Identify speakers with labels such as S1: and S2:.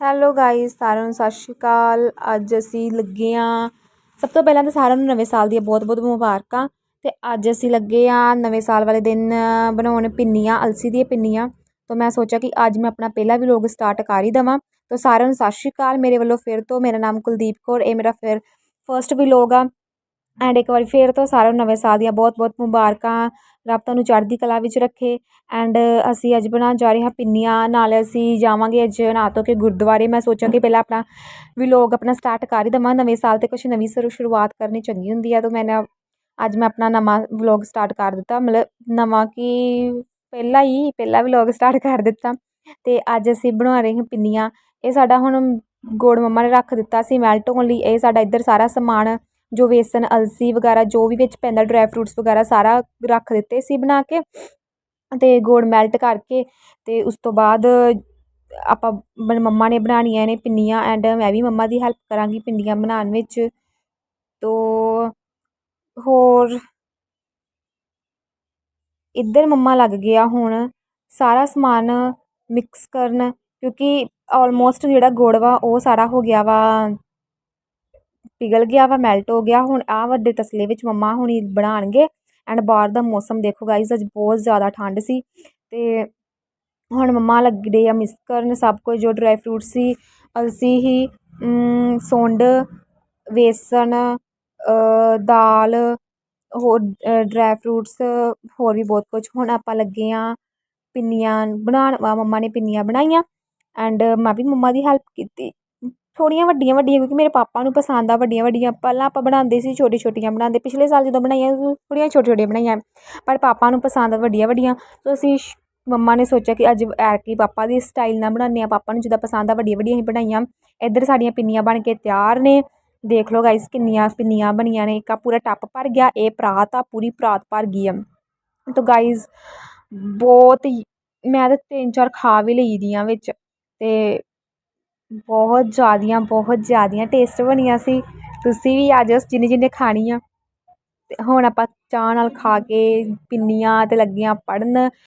S1: Hello guys ਸਾਰਿਆਂ ਨੂੰ ਸਤਿ ਸ਼੍ਰੀ ਅਕਾਲ। ਅੱਜ ਅਸੀਂ ਲੱਗੇ ਆ ਸਭ ਤੋਂ ਪਹਿਲਾਂ ਤਾਂ ਸਾਰਿਆਂ ਨੂੰ ਨਵੇਂ ਸਾਲ ਦੀਆਂ ਬਹੁਤ ਬਹੁਤ ਮੁਬਾਰਕਾਂ। ਤੇ ਅੱਜ ਅਸੀਂ ਲੱਗੇ ਆ ਨਵੇਂ ਸਾਲ ਵਾਲੇ ਦਿਨ ਬਣਾਉਣ ਪਿੰਨੀਆਂ, ਅਲਸੀ ਦੀਆਂ ਪਿੰਨੀਆਂ। ਤਾਂ ਮੈਂ ਸੋਚਿਆ ਕਿ ਅੱਜ ਮੈਂ ਆਪਣਾ ਪਹਿਲਾ ਵਲੋਗ ਸਟਾਰਟ ਕਰ ਹੀ ਦੇਵਾਂ। ਤਾਂ ਸਾਰਿਆਂ ਨੂੰ ਸਤਿ ਸ਼੍ਰੀ ਅਕਾਲ। ਮੇਰੇ ਵੱਲੋਂ ਫਿਰ ਤੋਂ ਮੇਰਾ ਨਾਮ ਕੁਲਦੀਪ ਕੌਰ, ਇਹ ਮੇਰਾ ਫਿਰ ਫਰਸਟ ਵਲੋਗ ਆ। ਐਂਡ ਇੱਕ ਵਾਰੀ ਫਿਰ ਤੋਂ ਸਾਰਿਆਂ ਨੂੰ ਨਵੇਂ ਸਾਲ ਦੀਆਂ ਬਹੁਤ ਬਹੁਤ ਮੁਬਾਰਕਾਂ ਰੱਬ ਤੁਹਾਨੂੰ ਚੜ੍ਹਦੀ ਕਲਾ ਵਿੱਚ ਰੱਖੇ। ਐਂਡ ਅਸੀਂ ਅੱਜ ਬਣਾਉਣ ਜਾ ਰਹੇ ਹਾਂ ਪਿੰਨੀਆਂ। ਨਾਲ ਅਸੀਂ ਜਾਵਾਂਗੇ ਅੱਜ ਨਹਾ ਧੋ ਕੇ ਗੁਰਦੁਆਰੇ। ਮੈਂ ਸੋਚਾਂ ਕਿ ਪਹਿਲਾਂ ਆਪਣਾ ਵਲੋਗ ਆਪਣਾ ਸਟਾਰਟ ਕਰ ਹੀ ਦੇਵਾਂ। ਨਵੇਂ ਸਾਲ 'ਤੇ ਕੁਛ ਨਵੀਂ ਸ਼ੁਰੂ ਸ਼ੁਰੂਆਤ ਕਰਨੀ ਚੰਗੀ ਹੁੰਦੀ ਆ। ਤਾਂ ਮੈਂ ਅੱਜ ਮੈਂ ਆਪਣਾ ਨਵਾਂ ਵਲੋਗ ਸਟਾਰਟ ਕਰ ਦਿੱਤਾ। ਮਤਲਬ ਨਵਾਂ ਕਿ ਪਹਿਲਾਂ ਹੀ, ਪਹਿਲਾ ਵਲੋਗ ਸਟਾਰਟ ਕਰ ਦਿੱਤਾ। ਅਤੇ ਅੱਜ ਅਸੀਂ ਬਣਾ ਰਹੇ ਹਾਂ ਪਿੰਨੀਆਂ। ਇਹ ਸਾਡਾ ਹੁਣ ਗੋੜ ਮੰਮਾ ਨੇ ਰੱਖ ਦਿੱਤਾ ਸੀ ਮੈਲਟ ਹੋਣ ਲਈ। ਇਹ ਸਾਡਾ ਇੱਧਰ ਸਾਰਾ ਸਮਾਨ ਜੋ ਵੇਸਣ ਅਲਸੀ ਵਗੈਰਾ, ਜੋ ਵੀ ਵਿੱਚ ਪੈਂਦਾ ਡਰਾਈ ਫਰੂਟਸ ਵਗੈਰਾ ਸਾਰਾ ਰੱਖ ਦਿੱਤੇ ਸੀ ਬਣਾ ਕੇ ਅਤੇ ਗੁੜ ਮੈਲਟ ਕਰਕੇ ਅਤੇ ਉਸ ਤੋਂ ਬਾਅਦ ਆਪਾਂ ਮ ਮੰਮਾ ਨੇ ਬਣਾਉਣੀਆਂ ਨੇ ਪਿੰਨੀਆਂ ਐਂਡ ਮੈਂ ਵੀ ਮੰਮਾ ਦੀ ਹੈਲਪ ਕਰਾਂਗੀ ਪਿੰਨੀਆਂ ਬਣਾਉਣ ਵਿੱਚ। ਤੋ ਹੋਰ ਇੱਧਰ ਮੰਮਾ ਲੱਗ ਗਿਆ ਹੁਣ। ਸਾਰਾ ਸਮਾਨ ਮਿਕਸ ਕਰਨ ਕਿਉਂਕਿ ਆਲਮੋਸਟ ਜਿਹੜਾ ਗੁੜ ਵਾ ਉਹ ਸਾਰਾ ਹੋ ਗਿਆ ਵਾ। ਪਿਘਲ ਗਿਆ ਵਾ ਮੈਲਟ ਹੋ ਗਿਆ। ਹੁਣ ਆਹ ਵੱਡੇ ਤਸਲੇ ਵਿੱਚ ਮੰਮਾ ਹੁਣੀ ਬਣਾਉਣਗੇ ਐਂਡ ਬਾਹਰ ਦਾ ਮੌਸਮ ਦੇਖੋ ਗਾਈਜ਼ ਅੱਜ ਬਹੁਤ ਜ਼ਿਆਦਾ ਠੰਡ ਸੀ। ਅਤੇ ਹੁਣ ਮੰਮਾ ਲੱਗੇ ਆ ਮਿਕਸ ਕਰਨ। ਸਭ ਕੁਝ ਜੋ ਡਰਾਈ ਫਰੂਟ ਸੀ, ਅਲਸੀ ਹੀ ਸੁੰਡ, ਵੇਸਣ ਦਾਲ, ਹੋਰ ਡਰਾਈ ਫਰੂਟਸ ਹੋਰ ਵੀ ਬਹੁਤ ਕੁਝ। ਹੁਣ ਆਪਾਂ ਲੱਗੇ ਹਾਂ ਪਿੰਨੀਆਂ ਬਣਾਉਣ। ਮੰਮਾ ਨੇ ਪਿੰਨੀਆਂ ਬਣਾਈਆਂ। ਐਂਡ ਮੈਂ ਵੀ ਮੰਮਾ ਦੀ ਹੈਲਪ ਕੀਤੀ। ਥੋੜ੍ਹੀਆਂ ਵੱਡੀਆਂ ਵੱਡੀਆਂ, ਕਿਉਂਕਿ ਮੇਰੇ ਪਾਪਾ ਨੂੰ ਪਸੰਦ ਆ ਵੱਡੀਆਂ ਵੱਡੀਆਂ। ਪਹਿਲਾਂ ਆਪਾਂ ਬਣਾਉਂਦੇ ਸੀ ਛੋਟੀ ਛੋਟੀਆਂ ਬਣਾਉਂਦੇ। ਪਿਛਲੇ ਸਾਲ ਜਦੋਂ ਬਣਾਈਆਂ ਥੋੜ੍ਹੀਆਂ ਛੋਟੀਆਂ ਛੋਟੀਆਂ ਬਣਾਈਆਂ। ਪਰ ਪਾਪਾ ਨੂੰ ਪਸੰਦ ਆ ਵੱਡੀਆਂ ਵੱਡੀਆਂ। ਸੋ ਅਸੀਂ ਮੰਮਾ ਨੇ ਸੋਚਿਆ ਕਿ ਅੱਜ ਐਤਕੀ ਪਾਪਾ ਦੀ ਸਟਾਈਲ ਨਾਲ ਬਣਾਉਂਦੇ ਹਾਂ। ਪਾਪਾ ਨੂੰ ਜਿੱਦਾਂ ਪਸੰਦ ਆ ਵੱਡੀਆਂ ਵੱਡੀਆਂ ਹੀ ਬਣਾਈਆਂ। ਇੱਧਰ ਸਾਡੀਆਂ ਪਿੰਨੀਆਂ ਬਣ ਕੇ ਤਿਆਰ ਨੇ। ਦੇਖ ਲਓ ਗਾਈਸ ਕਿੰਨੀਆਂ ਪਿੰਨੀਆਂ ਬਣੀਆਂ ਨੇ। ਇੱਕ ਆ ਪੂਰਾ ਟੱਪ ਭਰ ਗਿਆ, ਇਹ ਪਰਾਤ ਆ, ਪੂਰੀ ਪਰਾਤ ਭਰ ਗਈ ਆ। ਤਾਂ ਗਾਈਸ ਬਹੁਤ ਹੀ, ਮੈਂ ਤਾਂ ਤਿੰਨ ਚਾਰ ਖਾ ਵੀ ਲਈ ਦੀਆਂ ਵਿੱਚ। ਅਤੇ ਬਹੁਤ ਜ਼ਿਆਦੀਆਂ ਬਹੁਤ ਜ਼ਿਆਦੀਆਂ ਟੇਸਟ ਬਣੀਆਂ ਸੀ। ਤੁਸੀਂ ਵੀ ਆ ਜਾਓ ਜਿੰਨੇ ਜਿੰਨੇ ਖਾਣੀ ਆ ਅਤੇ ਹੁਣ ਆਪਾਂ ਚਾਹ ਨਾਲ ਖਾ ਕੇ ਪਿੰਨੀਆਂ ਅਤੇ ਲੱਗੀਆਂ ਪੜ੍ਹਨ।